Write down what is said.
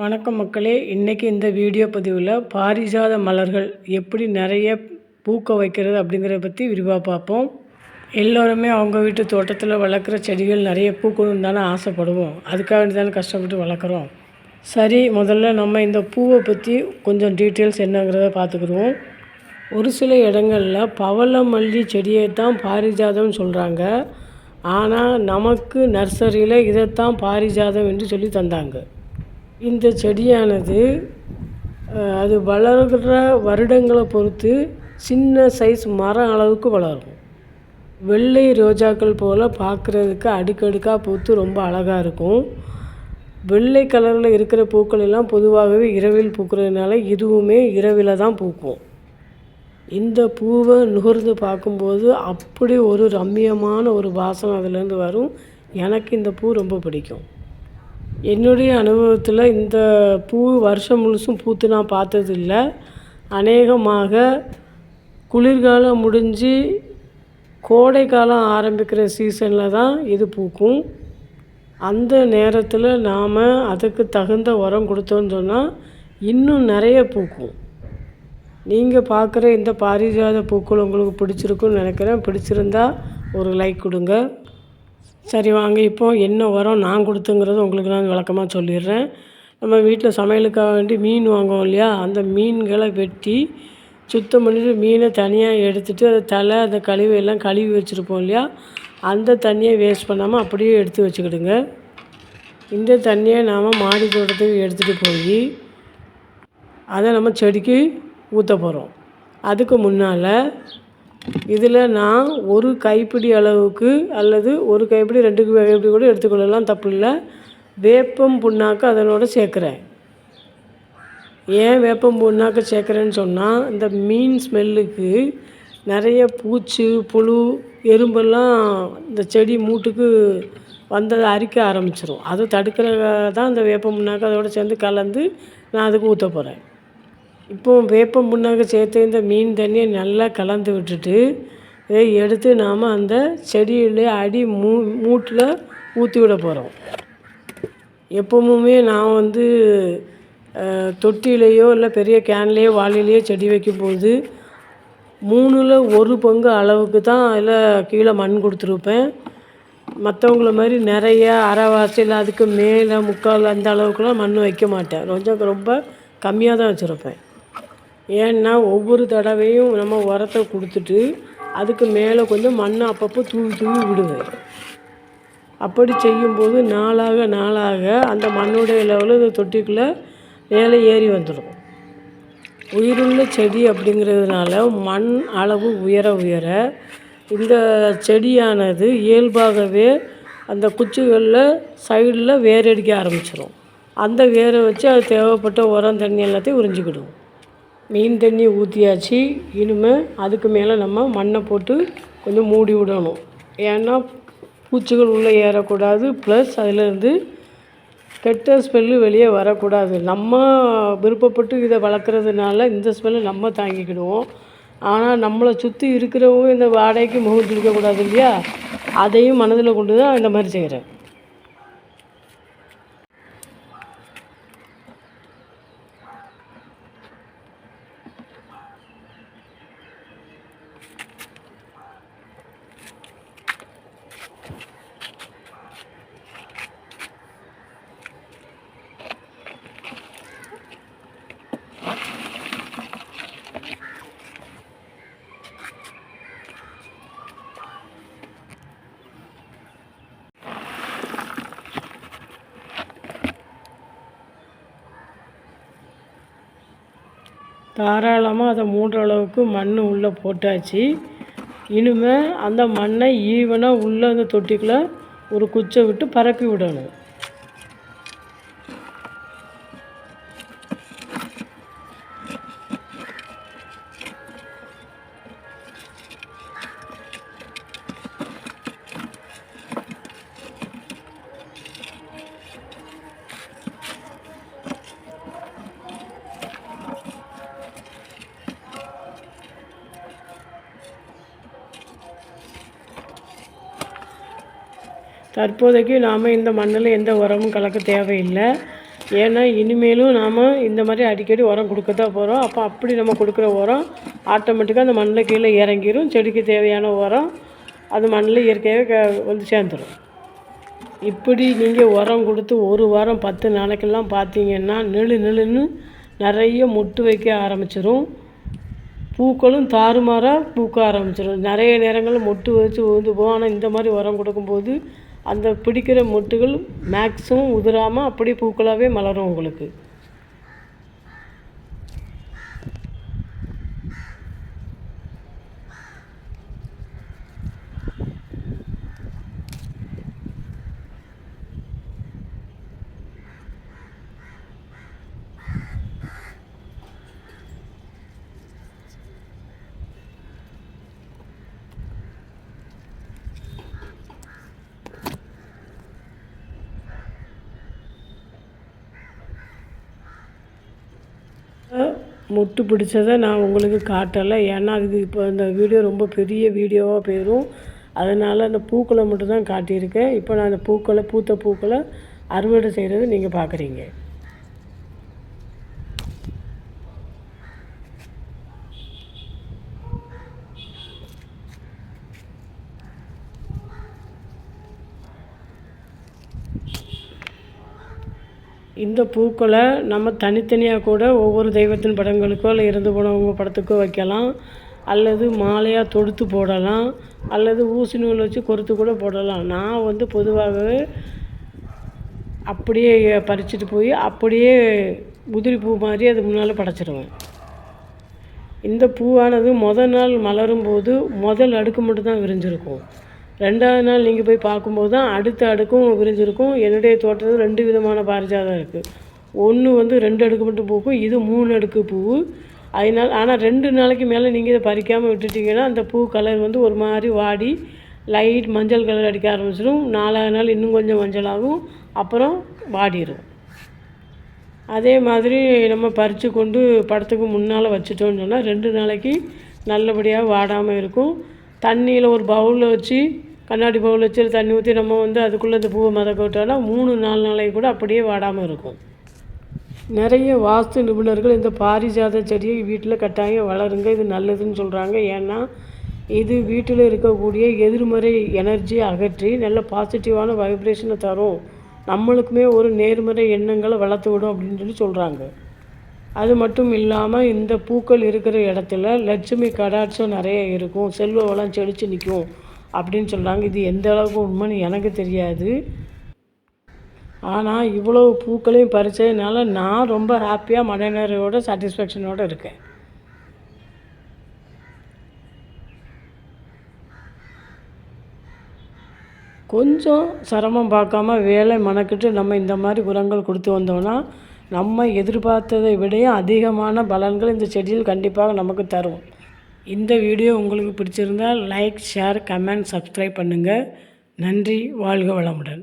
வணக்கம் மக்களே. இன்றைக்கி இந்த வீடியோ பதிவில் பாரிஜாத மலர்கள் எப்படி நிறைய பூக்க வைக்கிறது அப்படிங்கிறத பற்றி விரிவாக பார்ப்போம். எல்லோருமே அவங்க வீட்டு தோட்டத்தில் வளர்க்குற செடிகள் நிறைய பூக்கணும்னு தானே ஆசைப்படுவோம். அதுக்காக தானே கஷ்டப்பட்டு வளர்க்குறோம். சரி முதல்ல நம்ம இந்த பூவை பற்றி கொஞ்சம் டீட்டெயில்ஸ் என்னங்கிறத பார்த்துக்குருவோம் ஒரு சில இடங்களில் பவள மல்லி செடியை தான் பாரிஜாதம்னு சொல்கிறாங்க ஆனால் நமக்கு நர்சரியில் இதைத்தான் பாரிஜாதம் என்று சொல்லி தந்தாங்க. இந்த செடியானது அது வளர்கிற வருடங்களை பொறுத்து சின்ன சைஸ் மரம் அளவுக்கு வளரும். வெள்ளை ரோஜாக்கள் போல் பார்க்குறதுக்கு அடுக்கடுக்காக பூத்து ரொம்ப அழகாக இருக்கும். வெள்ளை கலரில் இருக்கிற பூக்கள் எல்லாம் பொதுவாகவே இரவில் பூக்கிறதுனால இதுவுமே இரவில் தான் பூக்கும். இந்த பூவை நுகர்ந்து பார்க்கும்போது அப்படி ஒரு ரம்மியமான ஒரு வாசம் அதுலேருந்து வரும். எனக்கு இந்த பூ ரொம்ப பிடிக்கும். என்னுடைய அனுபவத்தில் இந்த பூ வருஷம் முழுசும் பூத்து நான் பார்த்ததில்ல. அநேகமாக குளிர்காலம் முடிஞ்சு கோடை காலம் ஆரம்பிக்கிற சீசனில் தான் இது பூக்கும். அந்த நேரத்தில் நாம் அதுக்கு தகுந்த உரம் கொடுத்தோன்னு சொன்னால் இன்னும் நிறைய பூக்கும். நீங்கள் பார்க்குற இந்த பாரிஜாத பூக்கள் உங்களுக்கு பிடிச்சிருக்குன்னு நினைக்கிறேன். பிடிச்சிருந்தா ஒரு லைக் கொடுங்க. சரி வாங்க இப்போ என்ன உரம் நான் கொடுத்துங்கிறது உங்களுக்கு நான் விளக்கமாக சொல்லிடுறேன். நம்ம வீட்டில் சமையலுக்காக வேண்டி மீன் வாங்குவோம் இல்லையா? அந்த மீன்களை வெட்டி சுத்தம் பண்ணிட்டு மீனை தனியாக எடுத்துகிட்டு அதை தலை அந்த கழிவு எல்லாம் கழுவி வச்சுருப்போம் இல்லையா? அந்த தண்ணியை வேஸ்ட் பண்ணாமல் அப்படியே எடுத்து வச்சுக்கிடுங்க. இந்த தண்ணியை நாம் மாடி தோட்டத்துக்கு எடுத்துகிட்டு போய் அதை நம்ம செடிக்கு ஊற்ற போகிறோம் அதுக்கு முன்னால் இதில் நான் ஒரு கைப்பிடி அளவுக்கு அல்லது ஒரு கைப்பிடி ரெண்டு கைப்பிடி கூட எடுத்துக்கொள்ளலாம் தப்பு இல்லை வேப்பம் புண்ணாக்கு அதனோட சேர்க்குறேன். ஏன் வேப்பம் புண்ணாக்கு சேர்க்குறேன்னு சொன்னால் இந்த மீன் ஸ்மெல்லுக்கு நிறைய பூச்சி புழு எறும்பெல்லாம் இந்த செடி மூட்டுக்கு வந்ததை அரிக்க ஆரம்பிச்சிரும். அதை தடுக்கிறதுக்காக தான் இந்த வேப்பம் புண்ணாக்கு அதோட சேர்ந்து கலந்து நான் அதுக்கு ஊற்ற போகிறேன் இப்போ வேப்பம் புண்ணாக்கு சேர்த்து இந்த மீன் தண்ணியை நல்லா கலந்து விட்டுட்டு இதை எடுத்து நாம் அந்த செடியிலே அடி மூ மூட்டில் ஊற்றி விட போகிறோம் எப்போவுமே நான் வந்து தொட்டிலேயோ தொட்டிலையோ இல்லை பெரிய கேன்லேயோ வாளிலையோ செடி வைக்கும்போது மூணில் ஒரு பங்கு அளவுக்கு தான் அதில் கீழே மண் கொடுத்துருப்பேன். மற்றவங்கள மாதிரி நிறைய அரைவாசி அதுக்கு மேலே முக்கால் அந்த அளவுக்குலாம் மண் வைக்க மாட்டேன். கொஞ்சம் ரொம்ப கம்மியாக தான் வச்சுருப்பேன். ஏன்னா ஒவ்வொரு தடவையும் நம்ம உரத்தை கொடுத்துட்டு அதுக்கு மேலே கொஞ்சம் மண் அப்பப்போ தூவி தூவி விடுவேன். அப்படி செய்யும்போது நாளாக நாளாக அந்த மண்ணுடைய லெவலில் இந்த தொட்டிக்குள்ளே மேலே ஏறி வந்துடும். உயிருள்ள செடி அப்படிங்கிறதுனால மண் அளவு உயர உயர இந்த செடியானது இயல்பாகவே அந்த குச்சிகளில் சைடில் வேரடிக்க ஆரம்பிச்சிடும் அந்த வேரை வச்சு அது தேவைப்பட்ட உரம் தண்ணி எல்லாத்தையும் உறிஞ்சிக்கிடும். மீன் தண்ணி ஊற்றியாச்சு இனிமேல் அதுக்கு மேலே நம்ம மண்ணை போட்டு கொஞ்சம் மூடி விடணும். ஏன்னா பூச்சிகள் உள்ளே ஏறக்கூடாது. ப்ளஸ் அதிலேருந்து கெட்ட ஸ்மெல்லு வெளியே வரக்கூடாது. நம்ம விருப்பப்பட்டு இதை வளர்க்குறதுனால இந்த ஸ்மெல்லு நம்ம தாங்கிக்கிடுவோம். ஆனால் நம்மளை சுற்றி இருக்கிறவங்க இந்த வாடகைக்கு முகம் கொடுக்கக்கூடாது இல்லையா? அதையும் மனதில் கொண்டு தான் இந்த மாதிரி செய்கிறேன் தாராளமாக அதை மூடுற அளவுக்கு மண் உள்ளே போட்டாச்சு. இனிமேல் அந்த மண்ணை ஈவனாக உள்ளே அந்த தொட்டிக்குள்ளே ஒரு குச்சை விட்டு பரப்பி விடணும். தற்போதைக்கு நாம் இந்த மண்ணில் எந்த உரமும் கலக்க தேவையில்லை. ஏன்னா இனிமேலும் நாம் இந்த மாதிரி அடிக்கடி உரம் கொடுக்க தான் போகிறோம் அப்போ அப்படி நம்ம கொடுக்குற உரம் ஆட்டோமேட்டிக்காக அந்த மண்ணில் கீழே இறங்கிரும். செடிக்கு தேவையான உரம் அது மண்ணில் இயற்கையாகவே க வந்து சேர்ந்துடும் இப்படி நீங்கள் உரம் கொடுத்து ஒரு வாரம் பத்து நாளைக்கெல்லாம் பார்த்தீங்கன்னா நெழு நெழுன்னு நிறைய மொட்டு வைக்க ஆரம்பிச்சிடும் பூக்களும் தாறுமாறாக பூக்க ஆரம்பிச்சிடும் நிறைய நேரங்களில் மொட்டு வச்சு உழுந்து போகும். ஆனால் இந்த மாதிரி உரம் கொடுக்கும்போது அந்த பிடிக்கிற மொட்டுகள் மேக்ஸிமம் உதிராமல் அப்படியே பூக்களாகவே மலரும் உங்களுக்கு. முட்டு பிடிச்சதை நான் உங்களுக்கு காட்டலை. ஏன்னா அதுக்கு இப்போ இந்த வீடியோ ரொம்ப பெரிய வீடியோவாக போயிடும் அதனால் அந்த பூக்களை மட்டும் தான் காட்டியிருக்கேன். இப்போ நான் அந்த பூக்களை பூத்த பூக்களை அறுவடை செய்கிறது நீங்கள் பார்க்குறீங்க. இந்த பூக்களை நம்ம தனித்தனியாக கூட ஒவ்வொரு தெய்வத்தின் படங்களுக்கோ இல்லை இறந்து போனவங்க படத்துக்கோ வைக்கலாம். அல்லது மாலையாக தொடுத்து போடலாம். அல்லது ஊசி நூல் வச்சு கொறுத்து கூட போடலாம். நான் வந்து பொதுவாகவே அப்படியே பறிச்சுட்டு போய் அப்படியே உதிரி பூ மாதிரி அது முன்னால் படைச்சிடுவேன் இந்த பூவானது முதல் நாள் மலரும் போது முதல் அடுக்கு மட்டும்தான் விரிஞ்சிருக்கும். ரெண்டாவது நாள் நீங்கள் போய் பார்க்கும்போது தான் அடுத்த அடுக்கும் விரிஞ்சிருக்கும். என்னுடைய தோட்டத்தில் ரெண்டு விதமான பாரிஜாதம் இருக்குது ஒன்று வந்து ரெண்டு அடுக்கு மட்டும் பூக்கும் இது மூணு அடுக்கு பூ. அதனால் ஆனால் ரெண்டு நாளைக்கு மேலே நீங்கள் இதை பறிக்காமல் விட்டுட்டிங்கன்னா அந்த பூ கலர் வந்து ஒரு மாதிரி வாடி லைட் மஞ்சள் கலர் அடிக்க ஆரம்பிச்சிடும் நாலாவது நாள் இன்னும் கொஞ்சம் மஞ்சளாகும் அப்புறம் வாடிடும் அதே மாதிரி நம்ம பறித்து கொண்டு படத்துக்கு முன்னால் வச்சுட்டோம்னு சொன்னால் ரெண்டு நாளைக்கு நல்லபடியாக வாடாமல் இருக்கும். தண்ணியில் ஒரு பவுலில் வச்சு கண்ணாடி பவுல் வச்சு தண்ணி ஊற்றி நம்ம வந்து அதுக்குள்ளே இந்த பூவை மதக்க விட்டோம்னா மூணு நாலு நாளைக்கு கூட அப்படியே வாடாமல் இருக்கும். நிறைய வாஸ்து நிபுணர்கள் இந்த பாரிஜாத செடியை வீட்டில் கட்டாயம் வளருங்க இது நல்லதுன்னு சொல்கிறாங்க ஏன்னா இது வீட்டில் இருக்கக்கூடிய எதிர்மறை எனர்ஜியை அகற்றி நல்ல பாசிட்டிவான வைப்ரேஷனை தரும். நம்மளுக்குமே ஒரு நேர்மறை எண்ணங்களை வளர்த்து விடும் அப்படின்னு சொல்லி சொல்கிறாங்க அது மட்டும் இல்லாமல் இந்த பூக்கள் இருக்கிற இடத்துல லட்சுமி கடாட்சம் நிறைய இருக்கும். செல்வ வளம் செழித்து நிற்கும். அப்படின்னு சொல்கிறாங்க இது எந்த அளவுக்கு உண்மைன்னு எனக்கு தெரியாது. ஆனால் இவ்வளோ பூக்களையும் பறித்ததுனால நான் ரொம்ப ஹாப்பியாக மனநிறைவோட சாட்டிஸ்ஃபேக்ஷனோடு இருக்கேன். கொஞ்சம் சிரமம் பார்க்காம வேலை மனக்கிட்டு நம்ம இந்த மாதிரி உரங்கள் கொடுத்து வந்தோம்னா நம்ம எதிர்பார்த்ததை விடையும் அதிகமான பலன்கள் இந்த செடியில் கண்டிப்பாக நமக்கு தரும். இந்த வீடியோ உங்களுக்கு பிடிச்சிருந்தால் லைக் ஷேர் கமெண்ட் சப்ஸ்கிரைப் பண்ணுங்கள் நன்றி வாழ்க வளமுடன்.